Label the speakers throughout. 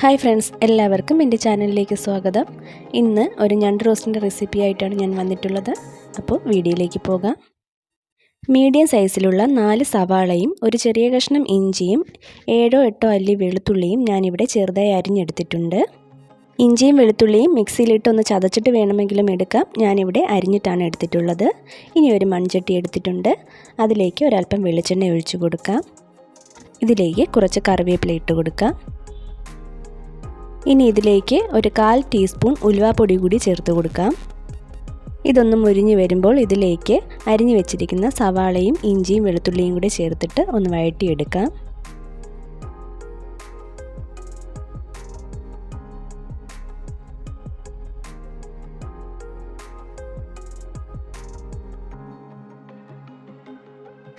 Speaker 1: Hi friends എല്ലാവർക്കും എന്റെ ചാനലിലേക്ക് സ്വാഗതം. ഇന്ന് ഒരു ഞണ്ട് റോസ്റ്റിന്റെ റെസിപ്പി ആയിട്ടാണ് ഞാൻ വന്നിട്ടുള്ളത്. അപ്പോൾ വീഡിയോയിലേക്ക് പോകാം. മീഡിയം സൈസിലുള്ള നാല് സവാളയും ഒരു ചെറിയ കഷ്ണം ഇഞ്ചിയും ഏഴോ എട്ടോ അല്ലി വെളുത്തുള്ളിയും ഞാനിവിടെ ചെറുതായി അരിഞ്ഞെടുത്തിട്ടുണ്ട്. ഇഞ്ചിയും വെളുത്തുള്ളിയും മിക്സിയിലിട്ട് ഒന്ന് ചതച്ചിട്ട് വേണമെങ്കിലും എടുക്കാം. ഞാനിവിടെ അരിഞ്ഞിട്ടാണ് എടുത്തിട്ടുള്ളത്. ഇനി ഒരു മൺചട്ടി എടുത്തിട്ടുണ്ട്. അതിലേക്ക് ഒരല്പം വെളിച്ചെണ്ണ ഒഴിച്ചു കൊടുക്കാം. ഇതിലേക്ക് കുറച്ച് കറിവേപ്പില ഇട്ട് കൊടുക്കാം. ഇനി ഇതിലേക്ക് ഒരു കാൽ ടീസ്പൂൺ ഉലുവാപ്പൊടി കൂടി ചേർത്ത് കൊടുക്കാം. ഇതൊന്ന് മുരിഞ്ഞ് വരുമ്പോൾ ഇതിലേക്ക് അരിഞ്ഞു വെച്ചിരിക്കുന്ന സവാളയും ഇഞ്ചിയും വെളുത്തുള്ളിയും കൂടി ചേർത്തിട്ട് ഒന്ന് വഴറ്റിയെടുക്കാം.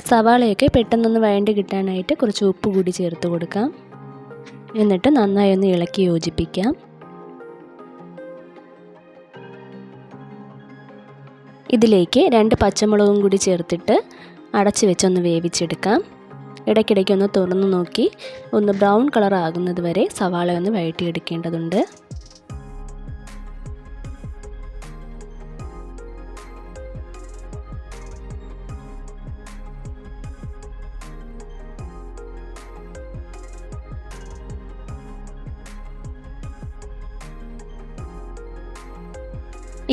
Speaker 1: സവാളയൊക്കെ പെട്ടെന്നൊന്ന് വഴണ്ടി കിട്ടാനായിട്ട് കുറച്ച് ഉപ്പ് കൂടി ചേർത്ത് കൊടുക്കാം. എന്നിട്ട് നന്നായി ഒന്ന് ഇളക്കി യോജിപ്പിക്കാം. ഇതിലേക്ക് രണ്ട് പച്ചമുളകും കൂടി ചേർത്തിട്ട് അടച്ചു വെച്ചൊന്ന് വേവിച്ചെടുക്കാം. ഇടയ്ക്കിടയ്ക്ക് ഒന്ന് തുറന്നു നോക്കി ഒന്ന് ബ്രൗൺ കളർ ആകുന്നത് വരെ സവാള ഒന്ന് വഴറ്റിയെടുക്കേണ്ടതുണ്ട്.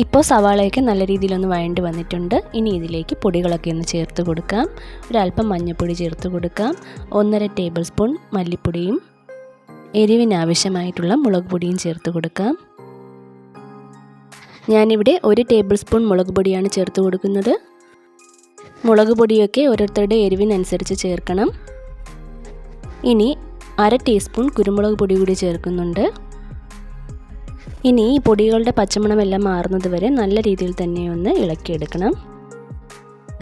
Speaker 1: ഇപ്പോൾ സവാളയൊക്കെ നല്ല രീതിയിലൊന്ന് വഴണ്ടി വന്നിട്ടുണ്ട്. ഇനി ഇതിലേക്ക് പൊടികളൊക്കെ ഒന്ന് ചേർത്ത് കൊടുക്കാം. ഒരല്പം മഞ്ഞൾപ്പൊടി ചേർത്ത് കൊടുക്കാം. ഒന്നര ടേബിൾ സ്പൂൺ മല്ലിപ്പൊടിയും എരിവിനാവശ്യമായിട്ടുള്ള മുളക് പൊടിയും ചേർത്ത് കൊടുക്കാം. ഞാനിവിടെ ഒരു ടേബിൾ സ്പൂൺ മുളക് പൊടിയാണ് ചേർത്ത് കൊടുക്കുന്നത്. മുളക് പൊടിയൊക്കെ ഓരോരുത്തരുടെ എരിവിനനുസരിച്ച് ചേർക്കണം. ഇനി അര ടീസ്പൂൺ കുരുമുളക് പൊടി കൂടി ചേർക്കുന്നുണ്ട്. ഇനി ഈ പൊടികളുടെ പച്ചമണമെല്ലാം മാറുന്നത് വരെ നല്ല രീതിയിൽ തന്നെ ഒന്ന് ഇളക്കിയെടുക്കണം.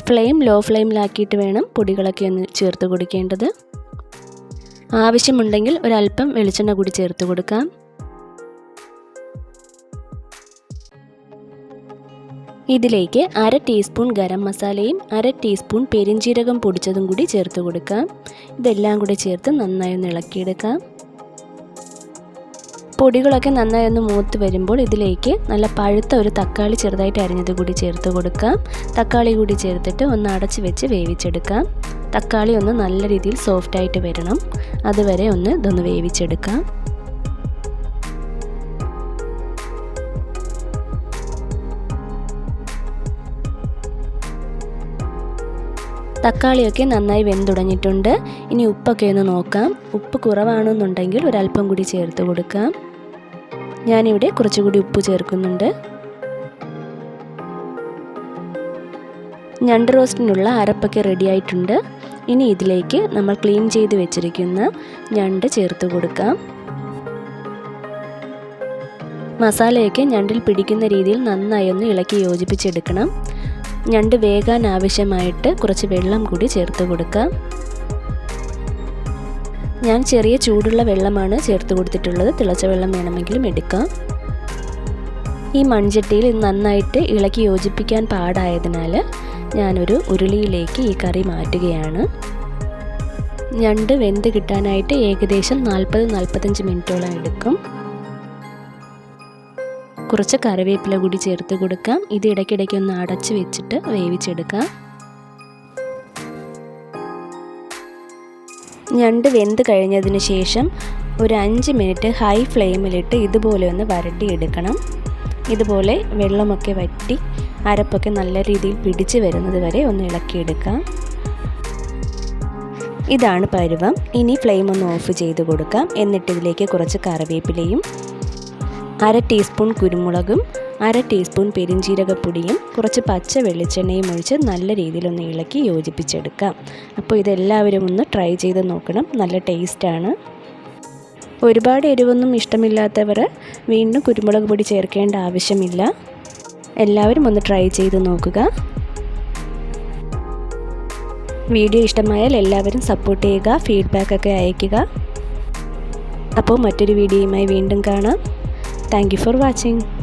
Speaker 1: ഫ്ലെയിം ലോ ഫ്ലെയിമിലാക്കിയിട്ട് വേണം പൊടികളൊക്കെ ഒന്ന് ചേർത്ത് കൊടുക്കേണ്ടത്. ആവശ്യമുണ്ടെങ്കിൽ ഒരല്പം വെളിച്ചെണ്ണ കൂടി ചേർത്ത് കൊടുക്കാം. ഇതിലേക്ക് അര ടീസ്പൂൺ ഗരം മസാലയും അര ടീസ്പൂൺ പെരിഞ്ചീരകം പൊടിച്ചതും കൂടി ചേർത്ത് കൊടുക്കാം. ഇതെല്ലാം കൂടി ചേർത്ത് നന്നായി ഒന്ന് ഇളക്കിയെടുക്കാം. പൊടികളൊക്കെ നന്നായി ഒന്ന് മൂത്ത് വരുമ്പോൾ ഇതിലേക്ക് നല്ല പഴുത്ത ഒരു തക്കാളി ചെറുതായിട്ട് അരിഞ്ഞത് കൂടി ചേർത്ത് കൊടുക്കാം. തക്കാളി കൂടി ചേർത്തിട്ട് ഒന്ന് അടച്ച് വെച്ച് വേവിച്ചെടുക്കാം. തക്കാളി ഒന്ന് നല്ല രീതിയിൽ സോഫ്റ്റായിട്ട് വരണം. അതുവരെ ഒന്ന് ഇതൊന്ന് വേവിച്ചെടുക്കാം. തക്കാളിയൊക്കെ നന്നായി വെന്തുടഞ്ഞിട്ടുണ്ട് ഇനി ഉപ്പൊക്കെ ഒന്ന് നോക്കാം. ഉപ്പ് കുറവാണെന്നുണ്ടെങ്കിൽ ഒരല്പം കൂടി ചേർത്ത് കൊടുക്കാം. ഞാനിവിടെ കുറച്ചുകൂടി ഉപ്പ് ചേർക്കുന്നുണ്ട്. ഞണ്ട് റോസ്റ്റിനുള്ള അരപ്പൊക്കെ റെഡി ആയിട്ടുണ്ട്. ഇനി ഇതിലേക്ക് നമ്മൾ ക്ലീൻ ചെയ്ത് വെച്ചിരിക്കുന്ന ഞണ്ട് ചേർത്ത് കൊടുക്കാം. മസാലയൊക്കെ ഞണ്ടിൽ പിടിക്കുന്ന രീതിയിൽ നന്നായി ഒന്ന് ഇളക്കി യോജിപ്പിച്ചെടുക്കണം. ഞണ്ട് വേകാൻ ആവശ്യമായിട്ട് കുറച്ച് വെള്ളം കൂടി ചേർത്ത് കൊടുക്കുക ഞാൻ ചെറിയ ചൂടുള്ള വെള്ളമാണ് ചേർത്ത് കൊടുത്തിട്ടുള്ളത്. തിളച്ച വെള്ളം വേണമെങ്കിലും എടുക്കാം. ഈ മൺചട്ടിയിൽ നന്നായിട്ട് ഇളക്കി യോജിപ്പിക്കാൻ പാടായതിനാൽ ഞാനൊരു ഉരുളിയിലേക്ക് ഈ കറി മാറ്റുകയാണ്. ഞണ്ട് വെന്ത് കിട്ടാനായിട്ട് ഏകദേശം നാൽപ്പത് നാൽപ്പത്തഞ്ച് മിനിറ്റോളം എടുക്കും. കുറച്ച് കറിവേപ്പില കൂടി ചേർത്ത് കൊടുക്കാം. ഇത് ഇടയ്ക്കിടയ്ക്ക് ഒന്ന് അടച്ച് വെച്ചിട്ട് വേവിച്ചെടുക്കാം. ഞണ്ട് വെന്ത് കഴിഞ്ഞതിന് ശേഷം ഒരു അഞ്ച് മിനിറ്റ് ഹൈ ഫ്ലെയിമിലിട്ട് ഇതുപോലെ ഒന്ന് വരട്ടിയെടുക്കണം. ഇതുപോലെ വെള്ളമൊക്കെ വറ്റി അരപ്പൊക്കെ നല്ല രീതിയിൽ പിടിച്ച് വരുന്നത് വരെ ഒന്ന് ഇളക്കിയെടുക്കാം. ഇതാണ് പരുവം. ഇനി ഫ്ലെയിം ഒന്ന് ഓഫ് ചെയ്ത് കൊടുക്കാം. എന്നിട്ട് ഇതിലേക്ക് കുറച്ച് കറിവേപ്പിലയും അര ടീസ്പൂൺ കുരുമുളകും അര ടീസ്പൂൺ പെരിഞ്ചീരകപ്പൊടിയും കുറച്ച് പച്ച വെളിച്ചെണ്ണയും ഒഴിച്ച് നല്ല രീതിയിലൊന്ന് ഇളക്കി യോജിപ്പിച്ചെടുക്കാം. അപ്പോൾ ഇതെല്ലാവരും ഒന്ന് ട്രൈ ചെയ്ത് നോക്കണം. നല്ല ടേസ്റ്റാണ്. ഒരുപാട് എരിവൊന്നും ഇഷ്ടമില്ലാത്തവർ വീണ്ടും കുരുമുളക് പൊടി ചേർക്കേണ്ട ആവശ്യമില്ല. എല്ലാവരും ഒന്ന് ട്രൈ ചെയ്ത് നോക്കുക. വീഡിയോ ഇഷ്ടമായാൽ എല്ലാവരും സപ്പോർട്ട് ചെയ്യുക ഫീഡ്ബാക്കൊക്കെ അയയ്ക്കുക. അപ്പോൾ മറ്റൊരു വീഡിയോയുമായി വീണ്ടും കാണാം. You for watching.